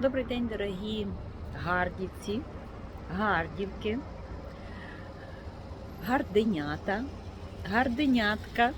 Добрий день, дорогі гардівці, гардівки, гарденята, гарденятка,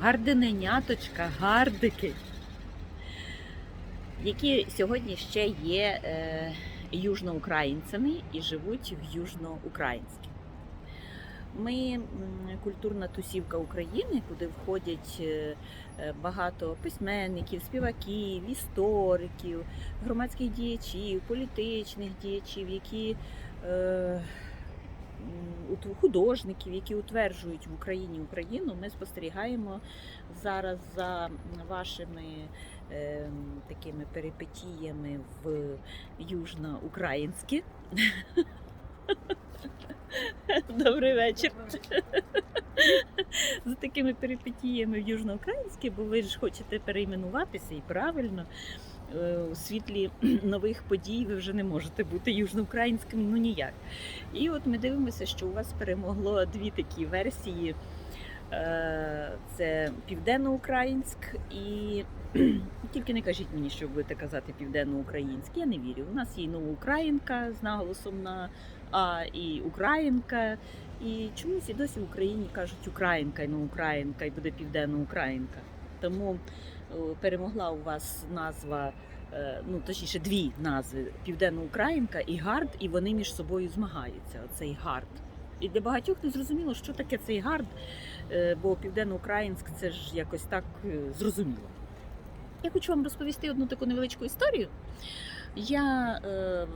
гардиненяточка, гардики, які сьогодні ще є е, южноукраїнцями і живуть в Южноукраїнській. Ми культурна тусівка України, куди входять е, е, багато письменників, співаків, істориків, громадських діячів, політичних діячів, які е, художників, які утверджують в Україні Україну. Ми спостерігаємо зараз за вашими такими перипетіями в Южноукраїнське. Добрий вечір. З такими перипетіями в Южноукраїнське, бо ви ж хочете перейменуватися і правильно. Е, У світлі нових подій ви вже не можете бути южноукраїнським, ну ніяк. І от ми дивимося, що у вас перемогло дві такі версії. Е, Це південноукраїнськ і тільки не кажіть мені, що ви будете казати південноукраїнськ. Я не вірю. У нас є новоукраїнка з наголосом на А і Українка. І чомусь і досі в Україні кажуть Українка і новоукраїнка, і буде південноукраїнка. Тому е, перемогла у вас назва, е, ну точніше, дві назви Південноукраїнка і Гард, і вони між собою змагаються. Оцей гард. І для багатьох не зрозуміло, що таке цей гард, е, бо південноукраїнськ це ж якось так е, зрозуміло. Я хочу вам розповісти одну таку невеличку історію. Я е,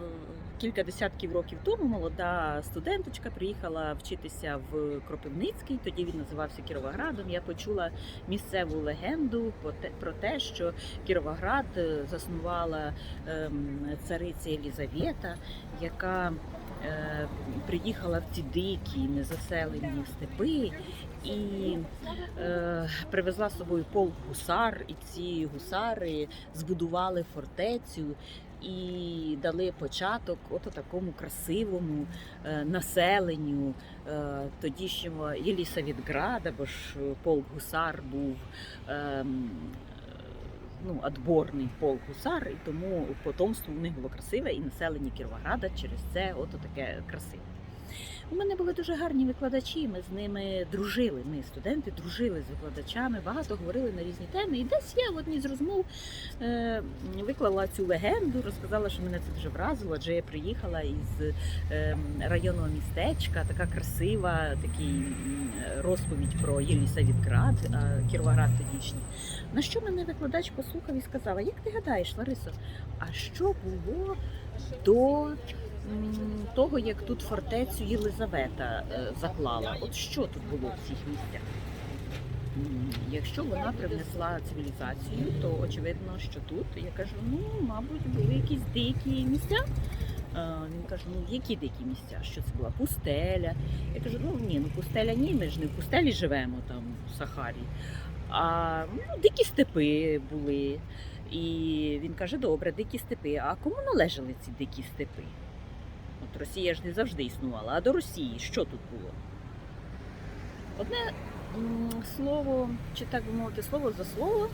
кілька десятків років тому молода студенточка приїхала вчитися в Кропивницький. Тоді він називався Кіровоградом. Я почула місцеву легенду про те, що Кіровоград е, заснувала ем, цариця Елізавета, яка е, приїхала в ці дикі незаселені степи і е, привезла з собою полк гусар, і ці гусари збудували фортецю і дали початок от такому красивому населенню, населенню е, тодішнього Єлісавітграда, бо ж полк гусар був. ем, Ну, адборний полк гусар, і тому потомство у них було красиве, і населення Кіровограда через це ото таке красиве. У мене були дуже гарні викладачі. Ми з ними дружили. Ми, студенти, дружили з викладачами, багато говорили на різні теми. І десь я в одній з розмов е, виклала цю легенду, розказала, що мене це дуже вразило, адже я приїхала із е, районного містечка, така красива, такий розповідь про Єлісавітград, Кіровоград тодішній. На що мене викладач послухав і сказала: Як ти гадаєш, Ларисо, а що було до того, як тут фортецю Єлизавета е, заклала? От що тут було в цих місцях? Якщо вона привнесла цивілізацію, то очевидно, що тут я кажу, ну мабуть, були якісь дикі місця. Е, Він каже, ну які дикі місця? Що це була пустеля? Я кажу, ну ні, ну пустеля ні, ми ж не в пустелі живемо там в Сахарі. А ну, дикі степи були. І він каже: добре, дикі степи. А кому належали ці дикі степи? Росія ж не завжди існувала. А до Росії що тут було? Одне слово, чи так би мовити, слово за слово.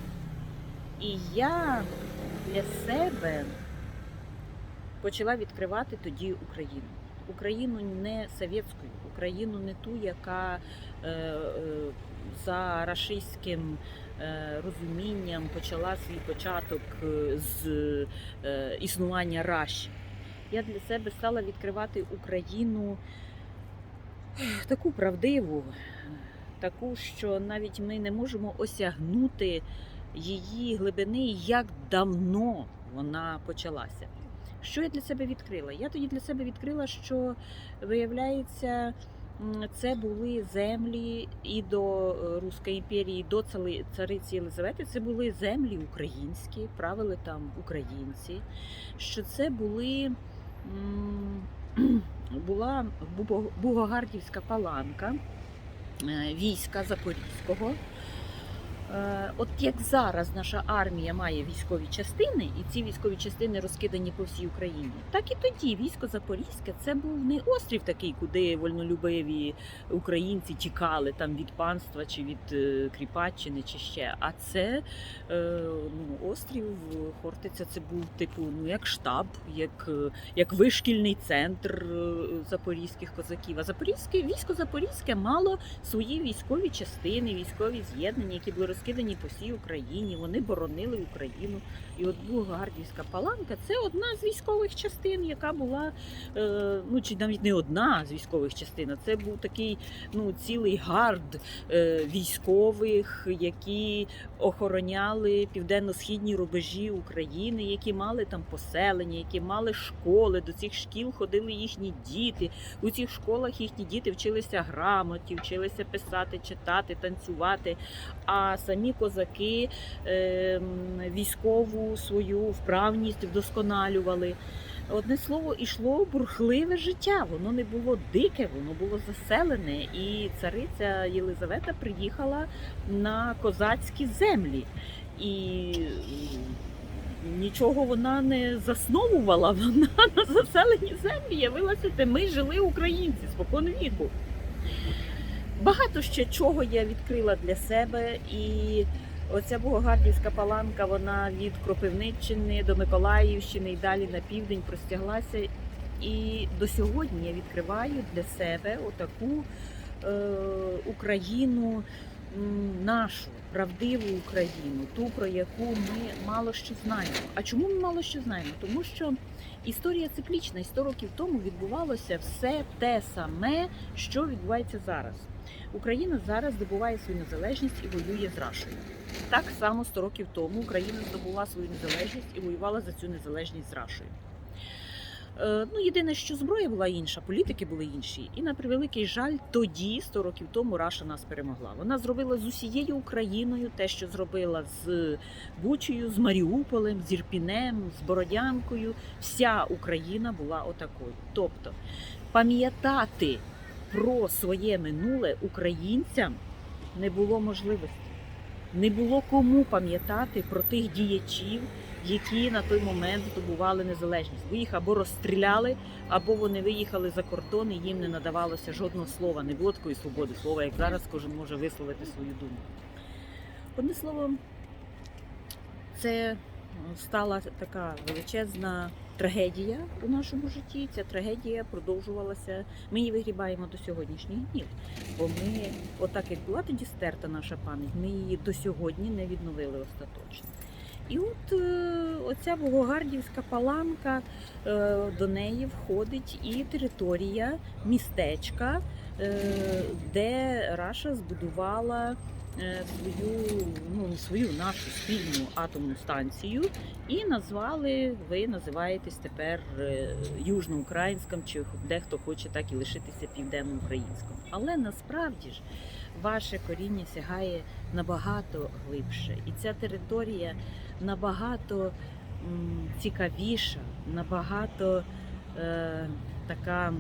І я для себе почала відкривати тоді Україну. Україну не совєтську, Україну не ту, яка е, е, за рашистським е, розумінням почала свій початок е, з е, існування Раші. Я для себе стала відкривати Україну таку правдиву, таку, що навіть ми не можемо осягнути її глибини, як давно вона почалася. Що я для себе відкрила? Я тоді для себе відкрила, що виявляється, це були землі і до е, Руської імперії, і до цариці Єлизавети. Це були землі українські, правили там українці. Що це були була Бугогардівська паланка е, війська Запорізького. Е, От як зараз наша армія має військові частини, і ці військові частини розкидані по всій Україні, так і тоді військо Запорізьке це був не острів такий, куди вольнолюбиві українці тікали там від панства чи від е, Кріпаччини, чи ще. А це е, ну, острів Хортиця, це був типу ну як штаб, як, як вишкільний центр запорізьких козаків. А запорізьке військо Запорізьке мало свої військові частини, військові з'єднання, які були розкидані по всій Україні. Вони боронили Україну. І от Бугардівська паланка це одна з військових частин, яка була е, ну чи навіть не одна з військових частин. а Це був такий ну цілий гард е, військових, які охороняли південно-східні рубежі України, які мали там поселення, які мали школи. До цих шкіл ходили їхні діти. У цих школах їхні діти вчилися грамоті, вчилися писати, читати, танцювати. А самі козаки е, військову свою вправність вдосконалювали. Одне слово, ішло бурхливе життя. Воно не було дике, воно було заселене. І цариця Єлизавета приїхала на козацькі землі. І нічого вона не засновувала. Вона на заселені землі явилася, де ми жили українці спокон віку. Багато ще чого я відкрила для себе, і оця Богогардівська паланка, вона від Кропивниччини до Миколаївщини і далі на південь простяглася. І до сьогодні я відкриваю для себе отаку е, Україну, нашу правдиву Україну, ту, про яку ми мало що знаємо. А чому ми мало що знаємо? Тому що історія циклічна, і 100 років тому відбувалося все те саме, що відбувається зараз. Україна зараз здобуває свою незалежність і воює з Рашею. Так само 100 років тому Україна здобула свою незалежність і воювала за цю незалежність з Рашею. Е, Ну, єдине, що зброя була інша, політики були інші. І на превеликий жаль, тоді, 100 років тому, Раша нас перемогла. Вона зробила з усією Україною те, що зробила з Бучею, з Маріуполем, з Ірпінем, з Бородянкою. Вся Україна була отакою. Тобто пам'ятати про своє минуле українцям не було можливості. Не було кому пам'ятати про тих діячів, які на той момент здобували незалежність. Ви їх або розстріляли, або вони виїхали за кордон і їм не надавалося жодного слова. Не було такої свободи слова, як зараз кожен може висловити свою думку. Одне слово, це стала така величезна трагедія у нашому житті. Ця трагедія продовжувалася. Ми її вигрібаємо до сьогоднішніх днів. Бо ми, отак як була тоді стерта наша пам'ять, ми її до сьогодні не відновили остаточно. І от е, оця Богогардівська паланка, е, до неї входить і територія містечка, е, де Раша збудувала свою, ну не свою нашу спільну атомну станцію, і назвали, ви називаєтесь тепер е, Южноукраїнським, чи дехто хоче так і лишитися південноукраїнським. Але насправді ж ваше коріння сягає набагато глибше, і ця територія набагато цікавіша, набагато е, така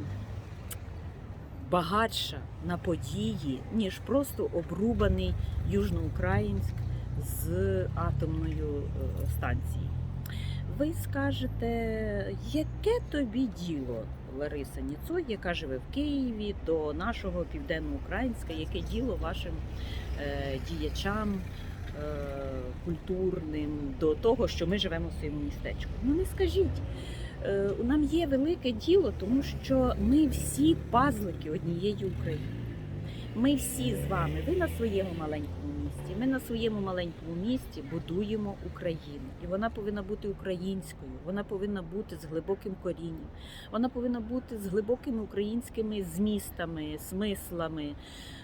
багатша на події, ніж просто обрубаний Южноукраїнськ з атомною е, станцією. Ви скажете, яке тобі діло, Лариса Ніцой, яка живе в Києві, до нашого південноукраїнська, яке діло вашим е, діячам е, культурним, до того, що ми живемо в своєму містечку? Ну не скажіть. Е, Нам є велике діло, тому що ми всі пазлики однієї України. Ми всі з вами, ви на своєму маленькому місті, ми на своєму маленькому місті будуємо Україну. І вона повинна бути українською, вона повинна бути з глибоким корінням, вона повинна бути з глибокими українськими змістами, смислами,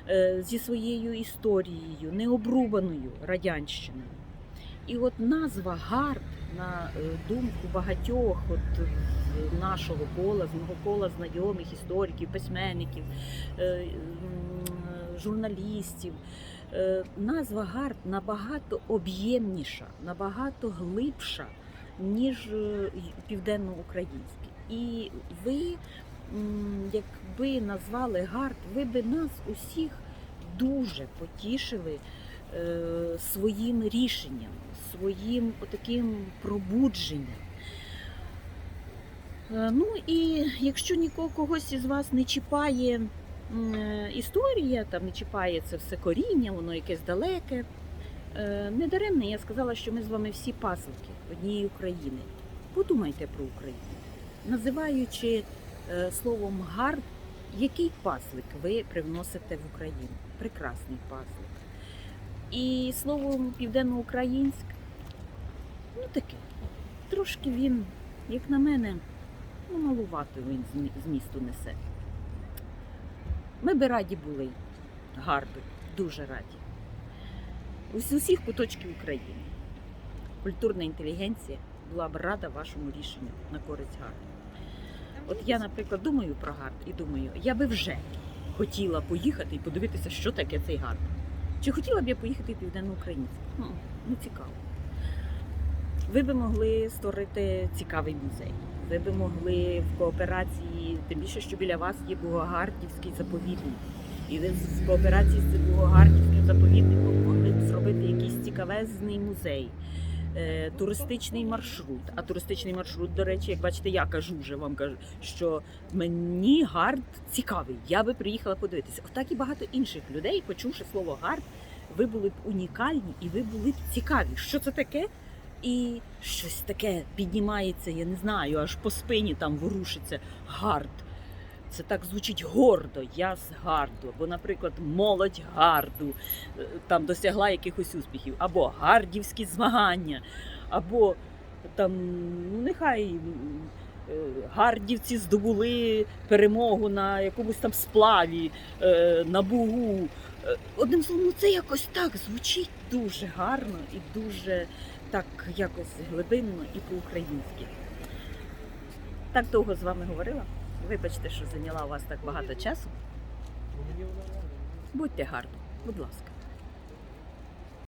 е, зі своєю історією, необрубаною радянщиною. І от назва гард, на е, думку багатьох от з нашого кола, з мого кола знайомих істориків, письменників, е, журналістів. е, Назва гард набагато об'ємніша, набагато глибша, ніж е, й- І ви, якби назвали гард, ви би нас усіх дуже потішили е, своїм рішенням, своїм таким пробудженням. Е, Ну і якщо нікого когось із вас не чіпає е, історія, там не чіпає це все коріння, воно якесь далеке. е, Недаремне я сказала, що ми з вами всі пасенки однієї України. Подумайте про Україну, називаючи е, словом гард, який паслик ви привносите в Україну? Прекрасний паслик. І словом південноукраїнськ, ну таке. Трошки він, як на мене, ну, малувато він змі- змісту несе. Ми би раді були гарду, дуже раді. З усіх куточків України. Культурна інтелігенція була б рада вашому рішенню на користь гарду. От я, наприклад, думаю про гард і думаю, я би вже хотіла поїхати і подивитися, що таке цей гард. Чи хотіла б я поїхати в південноукраїнськ? Ну, ну цікаво. Ви би могли створити цікавий музей. Ви би могли в кооперації, тим більше, що біля вас є Бугогардівський заповідник. І ви в кооперації з Бугогардівським заповідником могли б зробити якийсь цікавезний музей, туристичний маршрут. А туристичний маршрут, до речі, як бачите, я кажу вже вам кажу, що мені гард цікавий. Я би приїхала подивитися. Отак і багато інших людей, почувши слово гард, ви були б унікальні і ви були б цікаві. Що це таке? І щось таке піднімається, я не знаю, аж по спині там ворушиться гард. Це так звучить гордо, я з гарду, або, наприклад, молодь гарду е, там досягла якихось успіхів, або гардівські змагання, або там, ну нехай е, гардівці здобули перемогу на якомусь там сплаві, е, на бугу. Одним словом, ну, це якось так звучить дуже гарно і дуже так якось глибинно і по-українськи. Так довго з вами говорила. Вибачте, що зайняла у вас так багато часу. Будьте гарні, будь ласка.